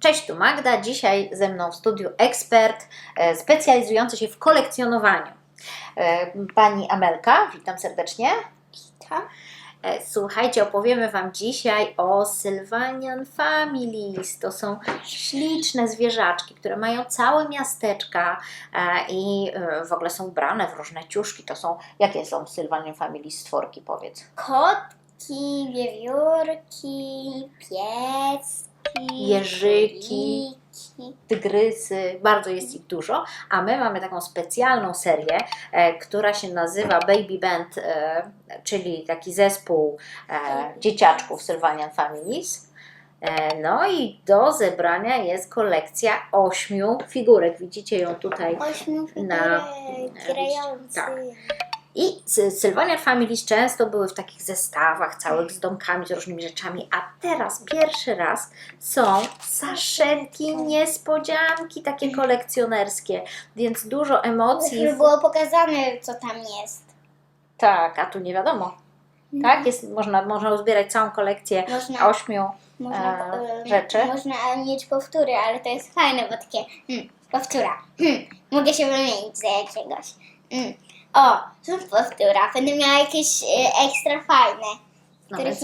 Cześć, tu Magda. Dzisiaj ze mną w studiu ekspert e, specjalizujący się w kolekcjonowaniu. E, Pani Amelka, witam serdecznie. Witam. E, Słuchajcie, opowiemy Wam dzisiaj o Sylvanian Families. To są śliczne zwierzaczki, które mają całe miasteczka i w ogóle są ubrane w różne ciuszki. To są, jakie są Sylvanian Families stworki, powiedz? Kotki, wiewiórki, pieski, Jeżyki. tygrysy, bardzo jest ich dużo, a my mamy taką specjalną serię, e, która się nazywa Baby Band, e, czyli taki zespół e, dzieciaczków Sylvanian Families. E, no i do zebrania jest kolekcja ośmiu figurek. Widzicie ją tutaj. Ośmiu Na- figurek grających. tak. I Sy- Sylvanian Families często były w takich zestawach całych z domkami, z różnymi rzeczami, a teraz pierwszy raz są saszetki, niespodzianki takie kolekcjonerskie, więc dużo emocji. Żeby było pokazane, co tam jest. Tak, a tu nie wiadomo. Tak, jest, można, można uzbierać całą kolekcję Można, ośmiu. można, e, em, rzeczy. Można mieć powtóry, ale to jest fajne, bo takie hmm, powtóra. Hmm, mogę się wymienić za jakiegoś. Hmm. O, znów powtóra. Będę miała jakieś e, ekstra fajne. No, nie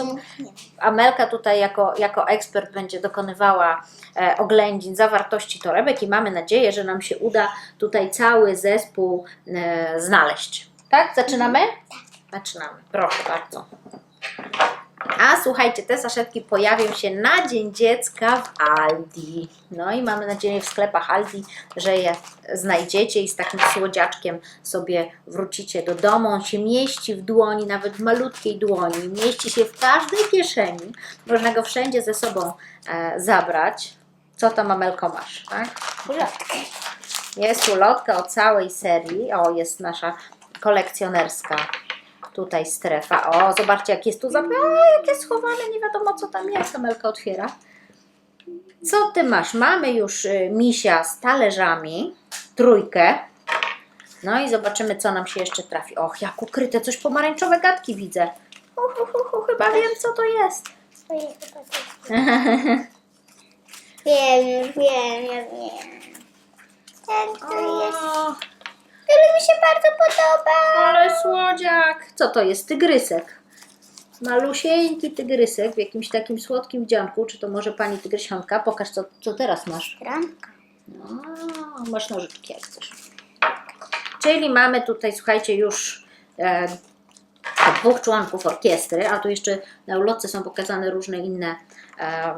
Amelka tutaj jako, jako ekspert będzie dokonywała e, oględzin zawartości torebek i mamy nadzieję, że nam się uda tutaj cały zespół e, znaleźć. Tak? Zaczynamy? Zaczynamy. Proszę bardzo. A słuchajcie, te saszetki pojawią się na Dzień Dziecka w Aldi. No i mamy nadzieję w sklepach Aldi, że je znajdziecie i z takim słodziaczkiem sobie wrócicie do domu. On się mieści w dłoni, nawet w malutkiej dłoni. Mieści się w każdej kieszeni. Można go wszędzie ze sobą e, zabrać. Co tam, Amelko, masz? Tak? Ulotkę. Jest ulotka o całej serii. O, jest nasza kolekcjonerska tutaj strefa. O, zobaczcie, jak jest tu zap... O, jakie schowane, nie wiadomo co tam jest. Amelka otwiera. Co ty masz? Mamy już y, misia z talerzami, trójkę. No i zobaczymy, co nam się jeszcze trafi. Och, jak ukryte, coś pomarańczowe gadki widzę. Uch, uch, uch, chyba wiem, co to jest. Chyba coś- Wiem, wiem, ja wiem. Ten tu jest. Się bardzo podoba. ale słodziak. Co to jest? Tygrysek. Malusieńki tygrysek w jakimś takim słodkim dzianku. Czy to może pani tygrysianka? Pokaż, co, co teraz masz. Ramka. No, masz nożyczki, jak chcesz. Czyli mamy tutaj, słuchajcie, już e, dwóch członków orkiestry, a tu jeszcze na ulotce są pokazane różne inne e,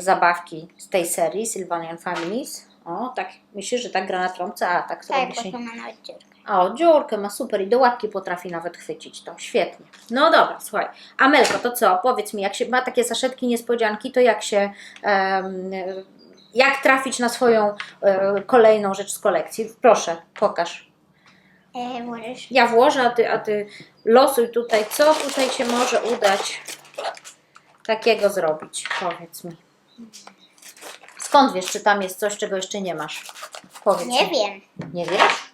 zabawki z tej serii, Sylvanian Families. O, tak, myślisz, że tak gra na trąbce, a tak sobie Tak, bo to ma nawet dziurkę. O, dziurkę ma super i do łapki potrafi nawet chwycić to. Świetnie. No dobra, słuchaj. Amelko, to co? Powiedz mi, jak się ma takie saszetki niespodzianki, to jak się. em, jak trafić na swoją e, kolejną rzecz z kolekcji? Proszę, pokaż. E, możesz. Ja włożę, a ty, a ty losuj tutaj, co tutaj się może udać takiego zrobić. Powiedz mi. Skąd wiesz, czy tam jest coś, czego jeszcze nie masz? Powiedz Nie mi. wiem. Nie wiesz?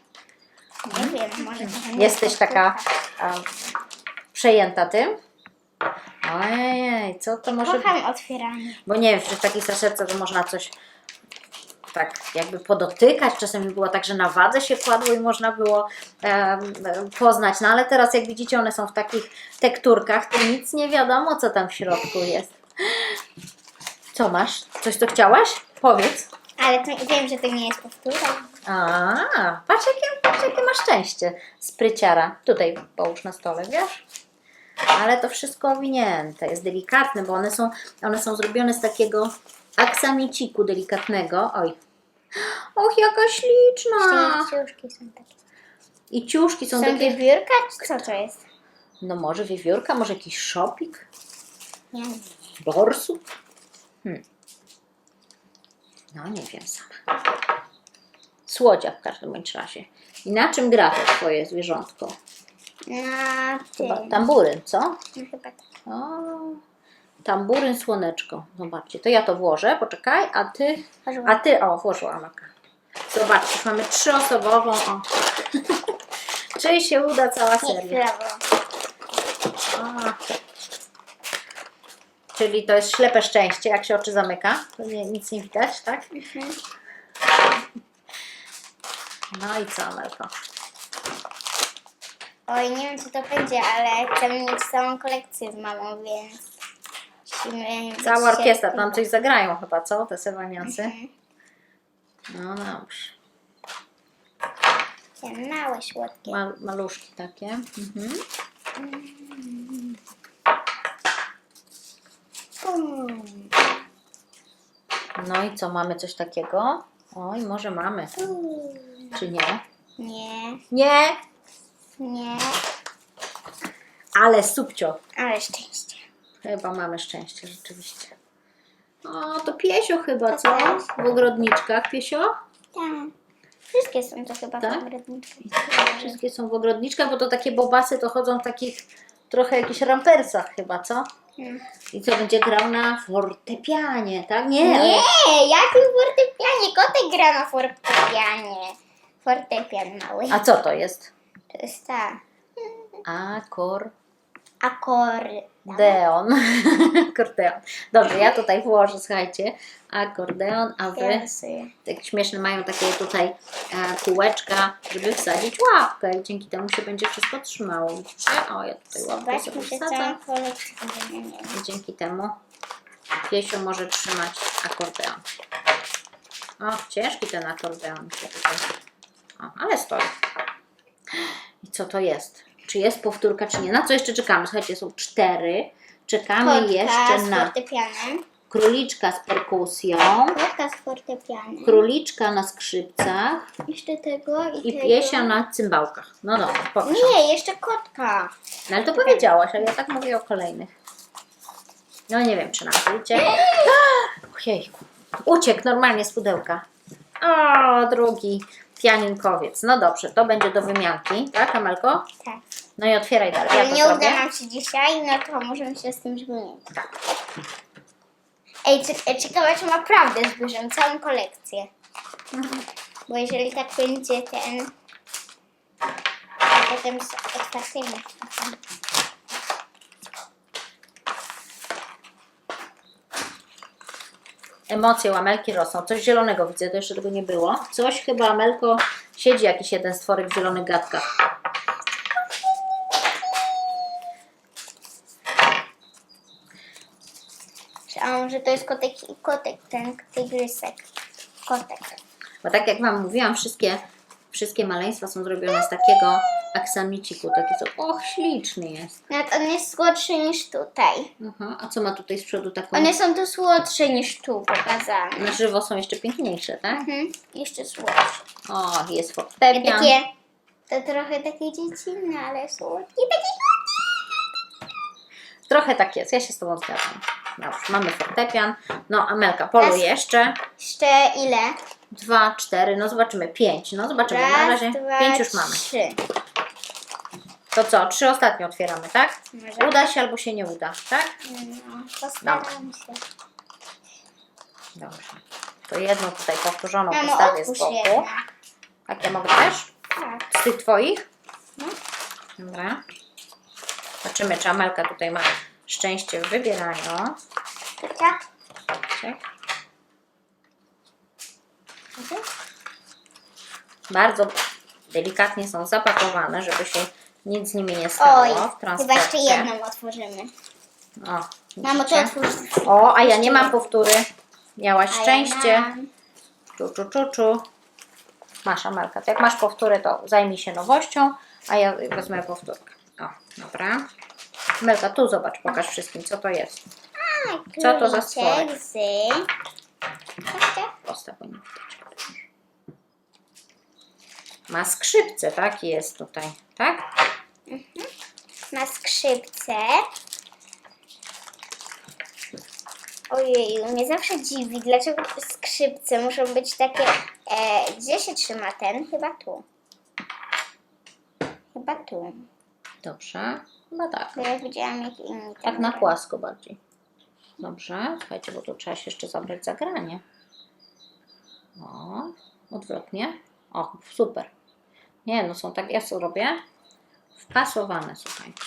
Nie wiem, może to nie Jesteś jest taka a, przejęta tym? Ojej, co to może być? Kocham otwieranie. Bo nie wiem, czy w takiej saszetce to można coś tak jakby podotykać. Czasem było tak, że na wadze się kładło i można było em, poznać. No ale teraz jak widzicie, one są w takich tekturkach, to nic nie wiadomo, co tam w środku jest. Co masz? Coś, co chciałaś? Powiedz. Ale to, wiem, że to nie jest powtórka. A, patrz jakie, patrz jakie masz szczęście. Spryciara. Tutaj połóż na stole, wiesz? Ale to wszystko owinięte, jest delikatne, bo one są, one są zrobione z takiego aksamiciku delikatnego. Oj. Och, jaka śliczna! Książki są takie. I ciuszki są Są takie, wiewiórka, czy co to jest? no może wiewiórka, może jakiś szopik, Nie wiem. Hmm. No nie wiem sama. Słodzia w każdym bądź razie. I na czym gra to twoje zwierzątko? Na Chyba tym. tamburyn, co? No, chyba tak. O, tamburyn słoneczko. Zobaczcie, to ja to włożę, poczekaj, a ty, a ty, o, włożyła Amaka. Zobaczcie, już mamy trzyosobową, o. Czy się uda cała Nie, seria? prawo. A. czyli to jest ślepe szczęście, jak się oczy zamyka, to nie, nic nie widać, tak? Mhm. No i co, Amelko? Oj, nie wiem co to będzie, ale chcemy mieć całą kolekcję z mamą, więc musimy... Cała orkiestra, tam coś zagrają chyba, co? Te sewaniasy? Mhm. No dobrze. Te małe, słodkie. Mal, maluszki takie. Mhm. No i co, mamy coś takiego? Oj, może mamy, czy nie? Nie, Nie, nie, ale subcio. ale szczęście. Chyba mamy szczęście, rzeczywiście. O, to piesio chyba, co? W ogrodniczkach, piesio? Tak. Wszystkie są to chyba Tak? Wszystkie są w ogrodniczkach, bo to takie bobasy to chodzą w takich trochę jakichś rampersach chyba, co? I co, będzie grał na fortepianie, tak? Nie, Nie, ale- jakim fortepianie? Kotek gra na fortepianie. Fortepian mały. A co to jest? To jest ta Akordeon. akordeon. Akordeon. Dobrze, ja tutaj włożę, słuchajcie, akordeon, a wy tak śmieszne mają takie tutaj e, kółeczka, żeby wsadzić łapkę i dzięki temu się będzie wszystko trzymało. Widzicie? O, ja tutaj łapkę sobie mieli. I dzięki temu piesio może trzymać akordeon. O, ciężki ten akordeon. O, ale stoi. I co to jest? Czy jest powtórka, czy nie? Na co jeszcze czekamy? Słuchajcie, są cztery. Czekamy Kotka jeszcze z na fortepianem. króliczka z perkusją, Kotka z fortepianem. króliczka na skrzypcach Jeszcze tego i, i tego. piesia na cymbałkach. No dobra, pokaż. Nie, jeszcze kotka. No ale to powiedziałaś, ale ja tak mówię o kolejnych. No nie wiem, czy nam wyjdzie. Ojejku. Uciekł normalnie z pudełka. O, drugi pianinkowiec. No dobrze, to będzie do wymianki, tak, Amelko? Tak. No i otwieraj dalej. Ja to nie zrobię. uda nam się dzisiaj, no to możemy się z tym wymienić. Tak. Ej, cie- ciekawe, czy naprawdę zbierzemy całą kolekcję. Bo jeżeli tak będzie ten... to Potem z otwartymi. Emocje u Amelki rosną. Coś zielonego widzę, to jeszcze tego nie było. Coś chyba, Amelko, siedzi jakiś jeden stworek w zielonych gadkach. A może to jest kotek, kotek ten tygrysek. Kotek. Bo tak jak Wam mówiłam, wszystkie, wszystkie maleństwa są zrobione z takiego aksamiciku. Taki co, och, śliczny jest. Nawet on jest słodszy niż tutaj. Aha, a co ma tutaj z przodu taką... One są tu słodsze niż tu pokazane. Na żywo są jeszcze piękniejsze, tak? Mhm. Jeszcze słodsze. O, jest fortepian. takie, to trochę takie dziecinne, ale słodkie. Takie Trochę tak jest, ja się z Tobą zgadzam. Mamy fortepian. No, Amelka, poluj Raz. jeszcze. Jeszcze ile? Dwa, cztery, no zobaczymy. Pięć, no zobaczymy. Na Raz, razie dwa, pięć już mamy. trzy. To co, trzy ostatnie otwieramy, tak? Może. Uda się albo się nie uda, tak? No, postaram się. Dobrze. To jedną tutaj powtórzoną Mamo, postawię z otwórz boku. jedno. Tak, ja mogę też? Tak. Z tych Twoich? No. Dobra. Zobaczymy, czy Amelka tutaj ma szczęście w wybieraniu. Taka. Tak? Bardzo delikatnie są zapakowane, żeby się nic z nimi nie stało Oj, w chyba jeszcze jedną otworzymy. O, Mamo, widzicie? otwórz. O, a ja nie mam powtóry. Miałaś A ja szczęście. mam. Czu, czu, czu, czu. Masz, Amelka. To jak masz powtórę, to zajmij się nowością, a ja wezmę powtórkę. O, dobra. Amelka, tu zobacz, pokaż wszystkim, co to jest. A, Co to za króliczek stworek? Postaw. Ma skrzypce, tak? Jest tutaj, tak? Ma skrzypce. Ojej, mnie zawsze dziwi, dlaczego skrzypce muszą być takie... E, gdzie się trzyma ten? Chyba tu. Chyba tu. Dobrze. Chyba tak. Bo ja widziałam jak inni Tak na płasko bardziej. Dobrze. Słuchajcie, bo tu trzeba się jeszcze zabrać za granie. O, odwrotnie. O, super. Nie, no są tak, ja co robię? Wpasowane, słuchajcie.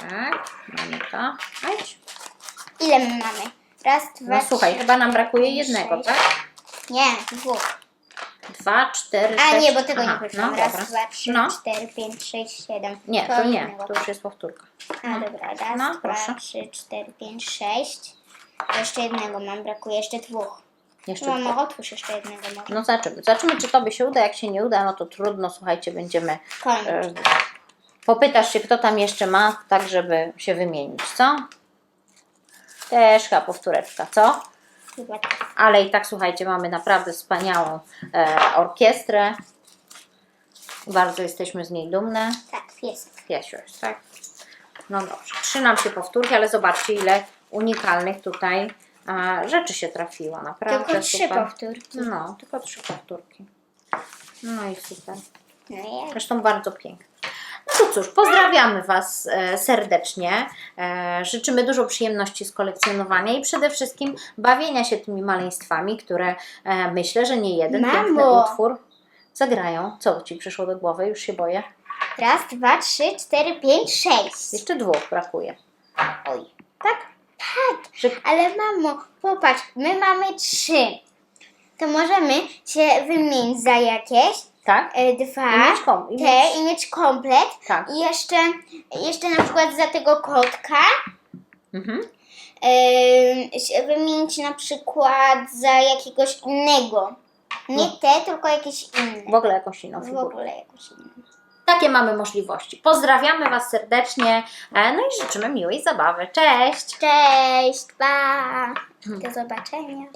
Tak, mamy to. Chodź. Ile my mamy? Raz, dwa, No słuchaj, trzy, chyba nam brakuje jednego, sześć. tak? Nie, dwóch. Dwa, cztery, A sześć. nie, bo tego Aha, nie policzyłam. No, Raz, dobra. dwa, trzy, No. cztery, pięć, sześć, siedem. Nie, to nie, jednego. to już jest powtórka. A dobra, raz, No, dwa, proszę. trzy, cztery, pięć, sześć. Jeszcze jednego mam, brakuje jeszcze dwóch. Jeszcze No, dwa. no otwórz jeszcze jednego może. No zobaczymy. Zobaczymy, czy tobie się uda. Jak się nie uda, no to trudno, słuchajcie, będziemy. Koniec. E, popytasz się, kto tam jeszcze ma, tak żeby się wymienić, co? Też chyba powtóreczka, co? Ale i tak, słuchajcie, mamy naprawdę wspaniałą e, orkiestrę. Bardzo jesteśmy z niej dumne. Tak, jest. Piesio jest, tak? No dobrze. Trzy nam się powtórki, ale zobaczcie, ile unikalnych tutaj e, rzeczy się trafiło. Naprawdę Tylko trzy super. powtórki. No, tylko trzy powtórki. No i super. No i jak? Zresztą bardzo piękne. No cóż, pozdrawiamy Was e, serdecznie. E, życzymy dużo przyjemności z kolekcjonowania i przede wszystkim bawienia się tymi maleństwami, które e, myślę, że nie jeden Mamo! piękny utwór zagrają. Co Ci przyszło do głowy? Już się boję. Raz, dwa, trzy, cztery, pięć, sześć. Jeszcze dwóch brakuje. Oj. Tak? Tak, Że ale mamo, popatrz, my mamy trzy. To możemy się wymienić za jakieś tak? e, I dwa, mieć kom- i te mieć- i mieć komplet. Tak. I jeszcze, jeszcze na przykład za tego kotka Mhm. e, się wymienić na przykład za jakiegoś innego. Nie No. te, tylko jakieś inne. W ogóle jakąś inną W figurę. ogóle jakąś inną. Takie mamy możliwości. Pozdrawiamy Was serdecznie. e, No i życzymy miłej zabawy. Cześć! Cześć, pa! Do zobaczenia.